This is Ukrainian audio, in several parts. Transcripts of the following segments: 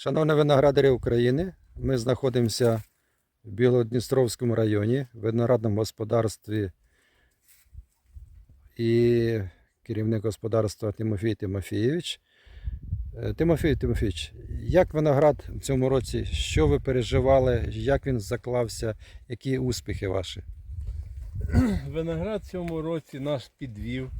Шановні виноградарі України, ми знаходимося в Білодністровському районі, в виноградному господарстві і керівник господарства Тимофій Тимофійович. Е, Тимофій Тимофійович, як виноград в цьому році? Що ви переживали? Як він заклався? Які успіхи ваші? Виноград в цьому році нас підвів,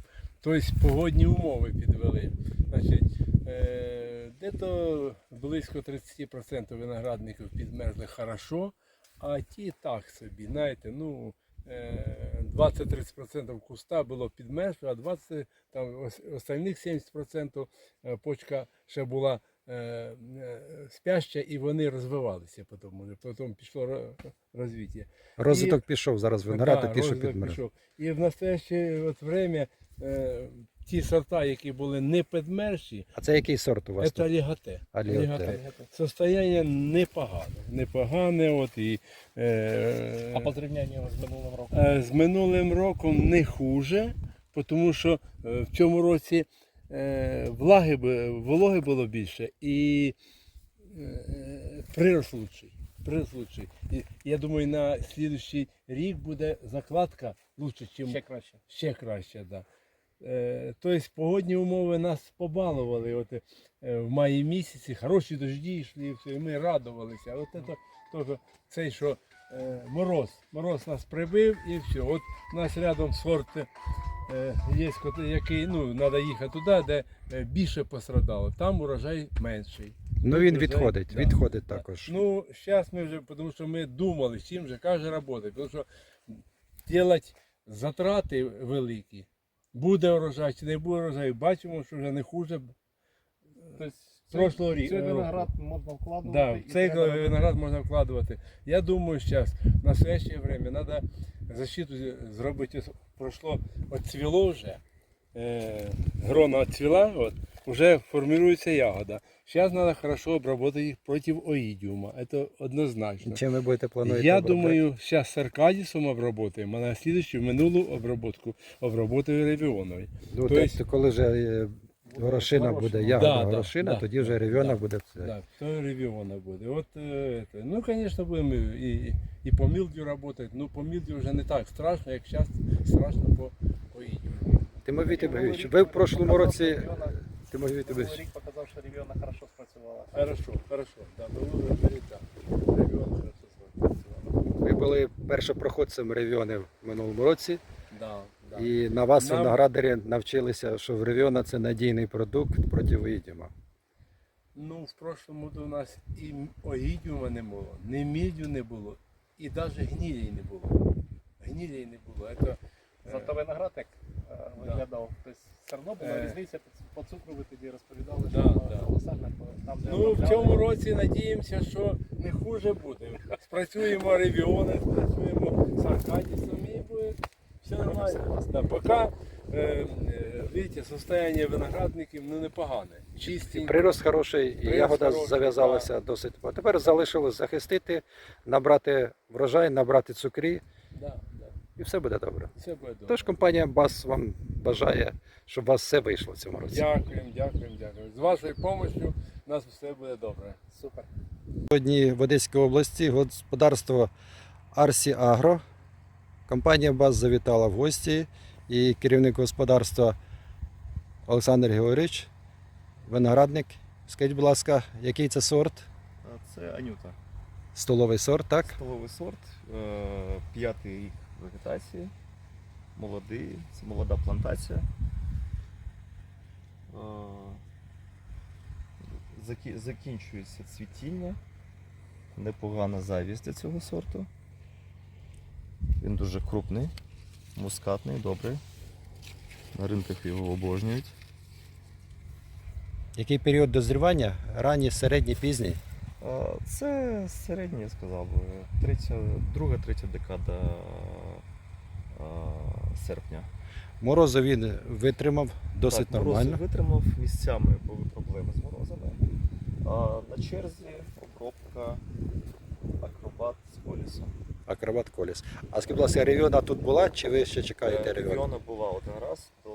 тобто погодні умови підвели. Значить, е, де-то близько 30% виноградників підмерзли хорошо, а ті так собі, знаєте, ну. е, 20-30% куста було підмерзло, а 20, там остальних 70% е, почка ще була е, е, спяща і вони розвивалися потім. Потім пішло розвиття. Розвиток пішов зараз виноград, Да, ті, підмерз. пішов. І в настояще время е, ті сорта, які були не підмерші, А це який сорт у вас? це тут? лігате. Состояние непогане. Непогане, от і е, А по зрівнянню з минулим роком? е, з минулим роком не хуже, тому що е, в цьому році е, влаги, б- вологи було більше і е, прирост лучший. Прирост лучший. І я думаю, на слідуючий рік буде закладка лучше, ніж Ще краще. ще краще. Да. Е, тобто погодні умови нас побалували. От, е, в маї місяці хороші дожді йшли, і ми радувалися. От це теж цей, що е, мороз. Мороз нас прибив і все. От у нас рядом сорт є, який ну, треба їхати туди, де більше пострадало. Там урожай менший. Ну він відходить, да, відходить також. Ну, зараз ми вже, тому що ми думали, чим же каже робота. Тому що робити затрати великі. Буде урожай чи не буде урожай, бачимо, що вже не хуже. Тобто Прошлого рік- цей виноград можна вкладувати. Да, і цей треба робити. виноград можна вкладувати. Я думаю, зараз на свяще время треба защиту зробити. Пройшло, отцвіло вже. Е, грона отцвіла, от, вже формується ягода. Зараз треба хорошо обработати їх проти оїдіума. Це однозначно. Чим ви будете планувати? Я думаю, зараз з Аркадісом обработаємо, а на слідчу минулу обработку обработаю ревіоновою. Ну, То то есть- коли вже е, горошина буде, горошина. ягода Да, да, горошина, да, тоді вже ревіона да, буде. все. Да, то ревіона буде. От, е. Ну, звісно, будемо і, і по мілдю працювати. Ну, по мілдю вже не так страшно, як зараз страшно по, по. Тимофій Тимофійович, ви в прошлому році. Тимофій Минулий Тимофійович, рік показав, що ревіона хорошо спрацювала. Хорошо, хорошо. Да, минулий рік, да. Ревіона хорошо спрацювала. ви були першопроходцем ревіони в минулому році, Да, да. і на вас Нам- виноградарі навчилися, що в ревіона це надійний продукт проти виїдіма. Ну, в прошлому году у нас і огідіума не було, ні мідю не було, і навіть гнілій не було. Гнілій не було. Это, е, Зато виноград як е, виглядав. Тобто все одно була Е. різниця по цукру ви тоді розповідали, що колосальна там, де Ну, в цьому році надіємося, що не хуже буде. Спрацюємо ревіони, спрацюємо з Аркадісом і буде все нормально. Да, поки, е, е, видите, состояние виноградників ну, непогане. Чисті. Прирост хороший, Прирост ягода хороший, зав'язалася досить. А тепер залишилось захистити, набрати врожай, набрати цукрі, Да, да. І все буде добре. Все буде добре. Тож компанія БАС вам бажає, щоб у вас все вийшло в цьому році. Дякуємо, дякуємо, дякуємо. З вашою допомогою у нас все буде добре. Супер. Сьогодні в Одеській області господарство Арсі Агро. Компанія БАС завітала в гості і керівник господарства Олександр Георгійович, виноградник. Скажіть, будь ласка, який це сорт? Це Анюта. Столовий сорт, так? Столовий сорт, е, п'ятий рік вегетації. Молодий, це молода плантація. Закінчується цвітіння. Непогана завість для цього сорту. Він дуже крупний, мускатний, добрий. На ринках його обожнюють. Який період дозрівання? Ранній, середній, пізній? Це середнє, я сказав би. Друга, третя декада серпня. Морозу він витримав досить так, морози витримав, місцями були проблеми з морозами. А, на черзі обробка акробат з колісом. Акробат коліс. А скажіть, будь ласка, ревіона тут була, чи ви ще чекаєте Е, ревіону? Ревіона була один раз до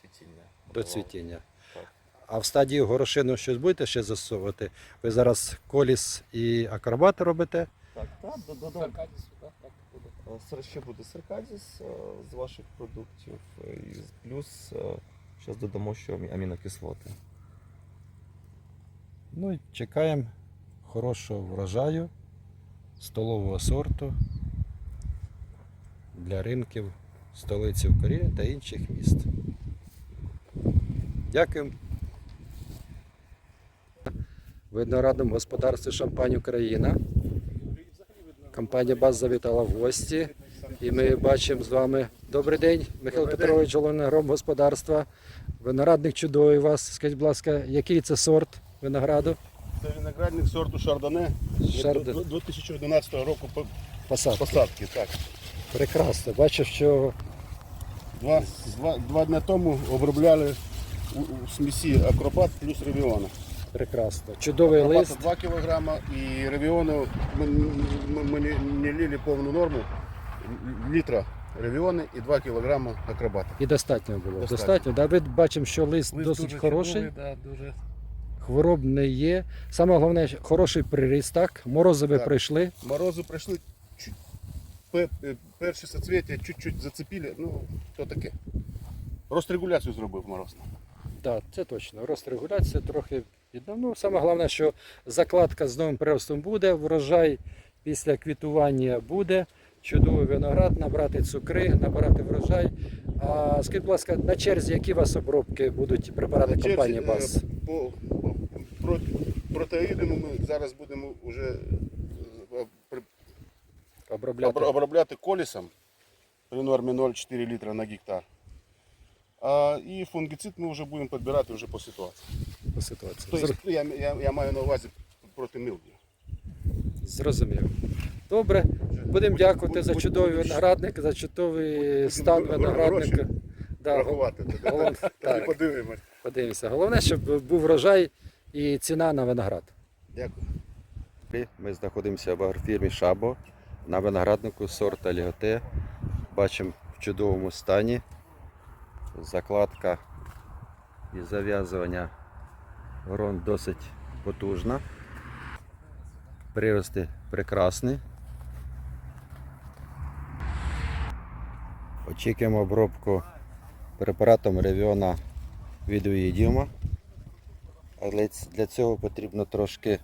цвітіння. До цвітіння. Так. А в стадії горошину щось будете ще засовувати? Ви зараз коліс і акробат робите. Так, так, додам. Аркадій сюди, так буде. Е, сер- Ще буде серкадіс е, з ваших продуктів, е, і плюс зараз додамо ще амінокислоти. Ну і чекаємо хорошого врожаю, столового сорту для ринків столиці України та інших міст. Дякуємо. Виноградному господарстві Шампань Україна. Компанія БАЗ завітала в гості. І ми бачимо з вами добрий день, Михайло Петрович, головний гром господарства. Виноградник чудовий у вас. Скажіть, будь ласка, який це сорт винограду? Це виноградник сорту Шардоне до 2011 року Посадки. посадки. Так. Прекрасно. Бачу, що Два, два, два дні тому обробляли у, у смісі акробат плюс ревіона. Прекрасно. Чудовий Акробата лист. 2 кг і ревіону ми, ми, ми не, не лили повну норму літра ревіони і 2 кг акробата. І достатньо було. Достатньо. Достатньо. Да, ви бачимо, що лист, Лист досить дуже хороший, чудовий, да, дуже хвороб не є. Саме головне, хороший приріст, так? Морози ви Так. прийшли. Морози прийшли, е, перші соцвіття чуть-чуть зацепили, ну то таке. Розрегуляцію зробив мороз. Так, це точно. Рост регуляції трохи віддав. Ну, саме головне, що закладка з новим приростом буде, врожай після квітування буде. Чудовий виноград, набрати цукри, набирати врожай. А скажіть, будь ласка, на черзі які у вас обробки будуть препарати компанії е, БАЗ? По, про, протеїдами ми зараз будемо вже е, Обробляти обр- обробляти колісом при нормі 0,4 літра на гектар. А, і фунгіцид ми вже будемо підбирати вже по ситуації. По ситуації. Тобто, Зр- я, я, я маю на увазі проти милдю. Зрозумів. Добре, будемо дякувати за будь- чудовий будемо виноградник, за чудовий будемо стан гро- виноградника. Да, Рахувати. голов- так, подивимось. подивимося. Головне, щоб був врожай і ціна на виноград. Дякую. Ми знаходимося в агрофірмі Шабо на винограднику сорта Ліоте. Бачимо в чудовому стані. Закладка і зав'язування грон досить потужна. Прирости прекрасні. Очікуємо обробку препаратом ревіона від Уїдіума. Але для цього потрібно трошки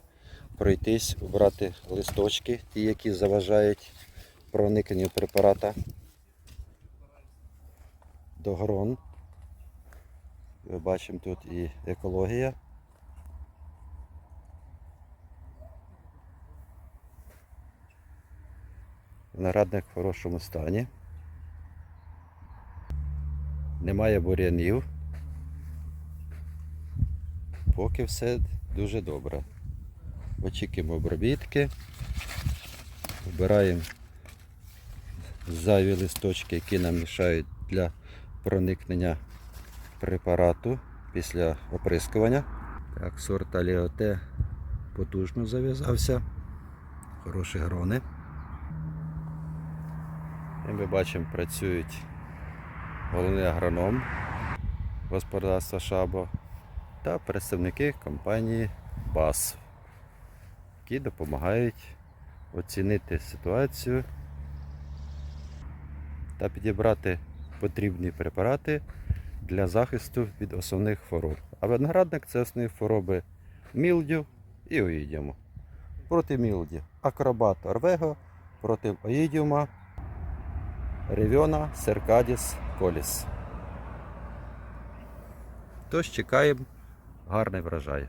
пройтись, обрати листочки, ті, які заважають проникненню препарата до грон. Ми бачимо тут і екологія. Виноградник в хорошому стані. Немає бур'янів. Поки все дуже добре. Очікуємо обробітки. Вбираємо зайві листочки, які нам мішають для проникнення препарату після оприскування. Так, сорт Аліоте потужно зав'язався. Хороші грони. І ми бачимо, працюють головний агроном господарства Шабо та представники компанії БАС, які допомагають оцінити ситуацію та підібрати потрібні препарати для захисту від основних хвороб. А виноградник це основні хвороби мілдю і оїдіуму. Проти мілді акробат орвего, проти оїдіума ревіона серкадіс коліс. Тож чекаємо гарний врожай.